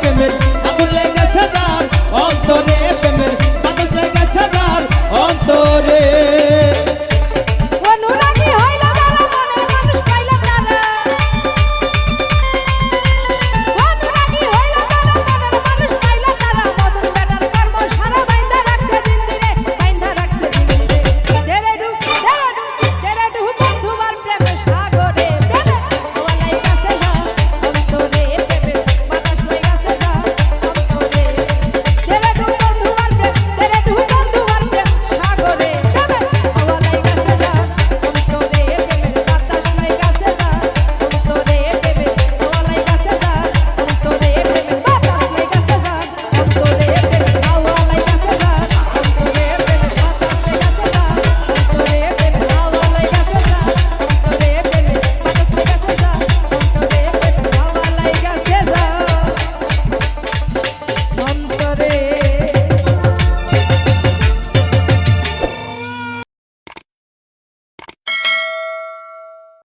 প্রেমের আগুন লেগেছে যার অন্তরে।